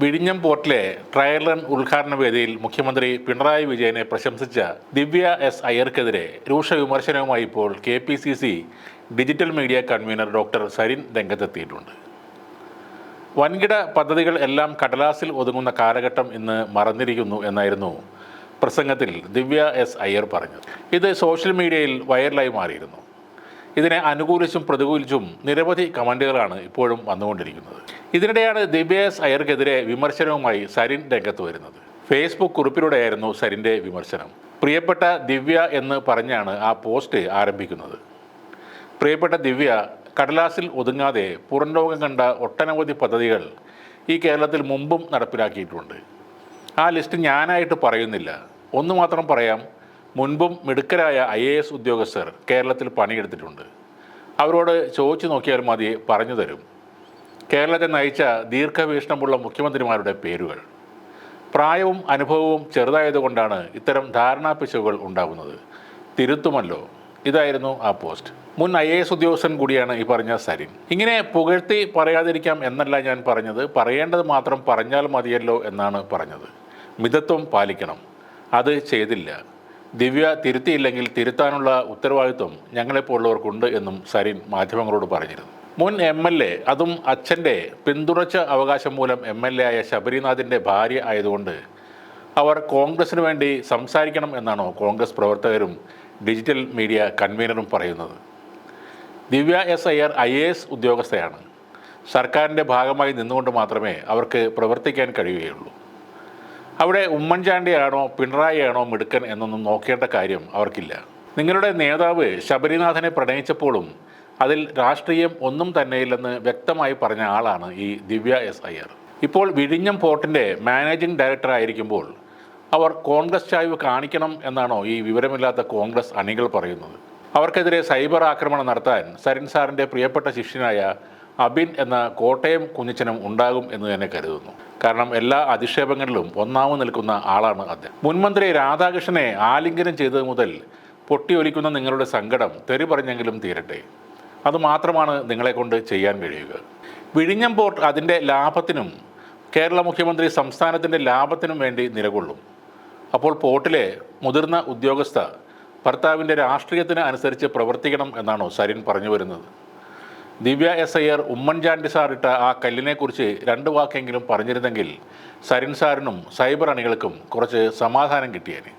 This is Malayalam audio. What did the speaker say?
വിഴിഞ്ഞം പോർട്ടിലെ ട്രയൽ റൺ ഉദ്ഘാടന വേദിയിൽ മുഖ്യമന്ത്രി പിണറായി വിജയനെ പ്രശംസിച്ച ദിവ്യ എസ് അയ്യർക്കെതിരെ രൂക്ഷ വിമർശനവുമായി ഇപ്പോൾ K P C C digital media convener doctor Sarin രംഗത്തെത്തിയിട്ടുണ്ട്. വൻകിട പദ്ധതികൾ എല്ലാം കടലാസിൽ ഒതുങ്ങുന്ന കാലഘട്ടം ഇന്ന് മറന്നിരിക്കുന്നു എന്നായിരുന്നു പ്രസംഗത്തിൽ ദിവ്യ എസ് അയ്യർ പറഞ്ഞത്. ഇത് സോഷ്യൽ മീഡിയയിൽ വൈറലായി മാറിയിരുന്നു. ഇതിനെ അനുകൂലിച്ചും പ്രതികൂലിച്ചും നിരവധി കമന്റുകളാണ് ഇപ്പോഴും വന്നുകൊണ്ടിരിക്കുന്നത്. ഇതിനിടെയാണ് ദിവ്യ എസ് അയ്യർക്കെതിരെ വിമർശനവുമായി സരിൻ രംഗത്ത് വരുന്നത്. ഫേസ്ബുക്ക് കുറിപ്പിലൂടെയായിരുന്നു സരിന്റെ വിമർശനം. പ്രിയപ്പെട്ട ദിവ്യ എന്ന് പറഞ്ഞാണ് ആ പോസ്റ്റ് ആരംഭിക്കുന്നത്. പ്രിയപ്പെട്ട ദിവ്യ കടലാസിൽ ഒതുങ്ങാതെ പുറംലോകം കണ്ട ഒട്ടനവധി പദ്ധതികൾ ഈ കേരളത്തിൽ മുമ്പും നടപ്പിലാക്കിയിട്ടുണ്ട്. ആ ലിസ്റ്റ് ഞാനായിട്ട് പറയുന്നില്ല. ഒന്ന് മാത്രം പറയാം മുൻപും മിടുക്കരായ ഐ എ എസ് ഉദ്യോഗസ്ഥർ കേരളത്തിൽ പണിയെടുത്തിട്ടുണ്ട്. അവരോട് ചോദിച്ചു നോക്കിയാൽ മതി പറഞ്ഞു തരും. കേരളത്തെ നയിച്ച ദീർഘവീക്ഷണമുള്ള മുഖ്യമന്ത്രിമാരുടെ പേരുകൾ. പ്രായവും അനുഭവവും ചെറുതായതുകൊണ്ടാണ് ഇത്തരം ധാരണാ പിശകുകൾ ഉണ്ടാകുന്നത്. തിരുത്തുമല്ലോ. ഇതായിരുന്നു ആ പോസ്റ്റ്. മുൻ ഐ എ എസ് ഉദ്യോഗസ്ഥൻ കൂടിയാണ് ഈ പറഞ്ഞ സരിൻ. ഇങ്ങനെ പുകഴ്ത്തി പറയാതിരിക്കാം എന്നല്ല ഞാൻ പറഞ്ഞത്. പറയേണ്ടത് മാത്രം പറഞ്ഞാൽ മതിയല്ലോ എന്നാണ് പറഞ്ഞത്. മിതത്വം പാലിക്കണം. അത് ചെയ്തില്ല. ദിവ്യ തിരുത്തിയില്ലെങ്കിൽ തിരുത്താനുള്ള ഉത്തരവാദിത്വം ഞങ്ങളെപ്പോലുള്ളവർക്കുണ്ട് എന്നും സരിൻ മാധ്യമങ്ങളോട് പറഞ്ഞിരുന്നു. മുൻ എം എൽ എ അതും അച്ഛന്റെ പിന്തുണച്ച അവകാശം മൂലം എം എൽ എ ആയ ശബരിനാഥിന്റെ ഭാര്യ ആയതുകൊണ്ട് അവർ കോൺഗ്രസിന് വേണ്ടി സംസാരിക്കണം എന്നാണോ കോൺഗ്രസ് പ്രവർത്തകരും ഡിജിറ്റൽ മീഡിയ കൺവീനറും പറയുന്നത്. Divya S Iyer I A S ഉദ്യോഗസ്ഥയാണ്. സർക്കാരിന്റെ ഭാഗമായി നിന്നുകൊണ്ട് മാത്രമേ അവർക്ക് പ്രവർത്തിക്കാൻ കഴിയുകയുള്ളൂ. അവിടെ ഉമ്മൻചാണ്ടിയാണോ പിണറായിയാണോ മിടുക്കൻ എന്നൊന്നും നോക്കേണ്ട കാര്യം അവർക്കില്ല. നിങ്ങളുടെ നേതാവ് ശബരിനാഥനെ പ്രണയിച്ചപ്പോഴും അതിൽ രാഷ്ട്രീയം ഒന്നും തന്നെയില്ലെന്ന് വ്യക്തമായി പറഞ്ഞ ആളാണ് ഈ ദിവ്യ എസ് അയ്യർ ഇപ്പോൾ വിഴിഞ്ഞം പോർട്ടിന്റെ മാനേജിംഗ് ഡയറക്ടർ ആയിരിക്കുമ്പോൾ അവർ കോൺഗ്രസ് ചായ്വ് കാണിക്കണം എന്നാണോ ഈ വിവരമില്ലാത്ത കോൺഗ്രസ് അണികൾ പറയുന്നത്. അവർക്കെതിരെ സൈബർ ആക്രമണം നടത്താൻ സരിൻ സാറിന്റെ പ്രിയപ്പെട്ട ശിഷ്യനായ അബിൻ എന്ന കോട്ടയം കുഞ്ഞച്ചനും ഉണ്ടാകും എന്ന് തന്നെ കരുതുന്നു. കാരണം എല്ലാ അധിക്ഷേപങ്ങളിലും ഒന്നാമത് നിൽക്കുന്ന ആളാണ് അദ്ദേഹം. മുൻമന്ത്രി രാധാകൃഷ്ണനെ ആലിംഗനം ചെയ്തത് മുതൽ പൊട്ടിയൊലിക്കുന്ന നിങ്ങളുടെ സങ്കടം തെറി പറഞ്ഞെങ്കിലും തീരട്ടെ അതുമാത്രമാണ് നിങ്ങളെ കൊണ്ട് ചെയ്യാൻ കഴിയുക. വിഴിഞ്ഞം പോർട്ട് അതിന്റെ ലാഭത്തിനും കേരള മുഖ്യമന്ത്രി സംസ്ഥാനത്തിന്റെ ലാഭത്തിനും വേണ്ടി നിലകൊള്ളും. അപ്പോൾ പോർട്ടിലെ മുതിർന്ന ഉദ്യോഗസ്ഥ ഭർത്താവിന്റെ രാഷ്ട്രീയത്തിന് അനുസരിച്ച് പ്രവർത്തിക്കണം എന്നാണോ സരിൻ പറഞ്ഞു വരുന്നത്? ദിവ്യ എസ് അയ്യർ ഉമ്മൻചാണ്ടി സാറിട്ട ആ കല്ലിനെക്കുറിച്ച് രണ്ട് വാക്കെങ്കിലും പറഞ്ഞിരുന്നെങ്കിൽ സരിൻ സാറിനും സൈബർ അണികൾക്കും കുറച്ച് സമാധാനം കിട്ടിയേനെ.